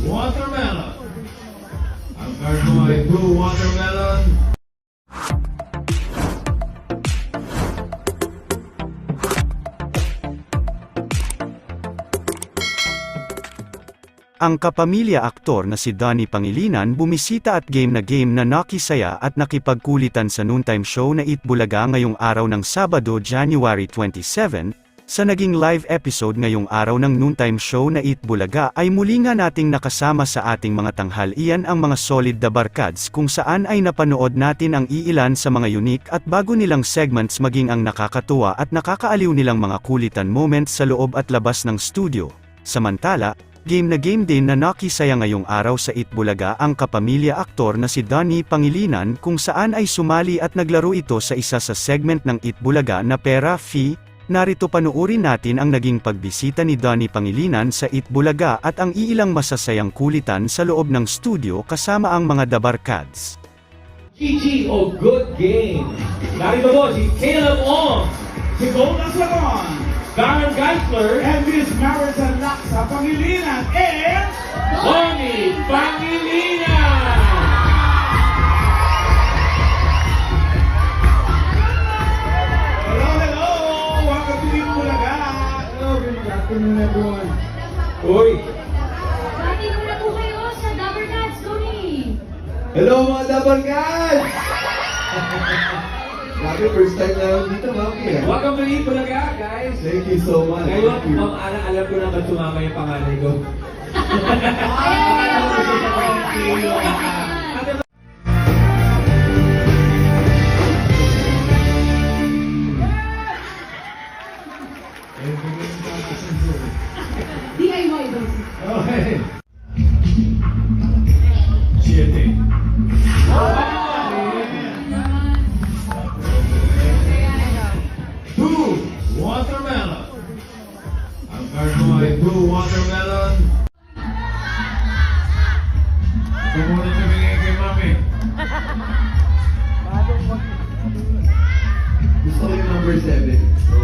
Watermelon. Ang card mo Blue Watermelon. Ang kapamilya aktor na si Donnie Pangilinan bumisita at game na game na nakisaya at nakipagkulitan sa noontime show na Eat Bulaga ngayong araw ng Sabado, January 27, sa naging live episode ngayong araw ng noontime show na Eat Bulaga ay muli nga nating nakasama sa ating mga tanghalian ang mga solid da barkads kung saan ay napanood natin ang iilan sa mga unique at bago nilang segments maging ang nakakatuwa at nakakaaliw nilang mga kulitan moments sa loob at labas ng studio. Samantala, Game na game din na nakisaya ngayong araw sa Itbulaga ang kapamilya aktor na si Donnie Pangilinan kung saan ay sumali at naglaro ito sa isa sa segment ng Itbulaga na Pera Fee. Narito panuorin natin ang naging pagbisita ni Donnie Pangilinan sa Itbulaga at ang iilang masasayang kulitan sa loob ng studio kasama ang mga Dabarkads. Gigi o Good Game. Narito po si Caleb Ong, Si Gold Asaron Darren Geisler, and Miss Maricel Laksa Pangilinan and Tony Pangilinan. Afternoon everyone. Uy, Bati muna po kayo sa Dabber Cats, Tony! Hello mga Double Guys! Grabe, first time na lang dito, Mami. ah. welcome to Eat Bulaga, guys. Thank you so much. Ngayon, Thank you. Ma'am alam ko na ba't sumama yung panganay ko. DIY daw. Okay. Siete. Watermelon. Ang card mo ay two watermelon. Ito muna tumingin kay mami. Gusto ko yung number 7. So,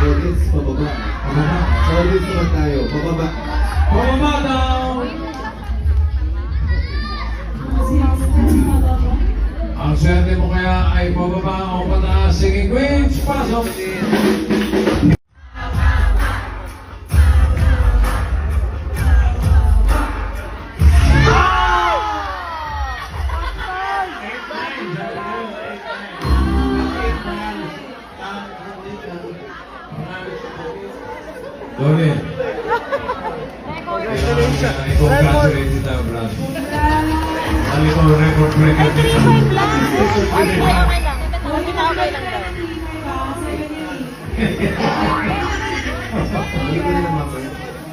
Audience, pababa. Sa audience naman tayo, pababa. Pababa daw. Ang swerte mo kaya ay pababa o pataas. Sige, Queens, pasok. Tony. I-congratulate kita, brad. Ano ito, record breaker dito.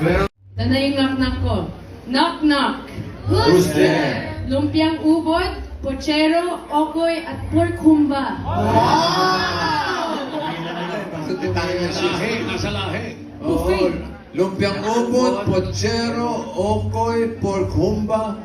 Pero, Tanda yung knock-knock ko. Knock-knock. who's there? Lumpiang ubod, pochero, okoy, at pork humba. Sundin Lumpiang ubod, pochero, okoy, pork humba,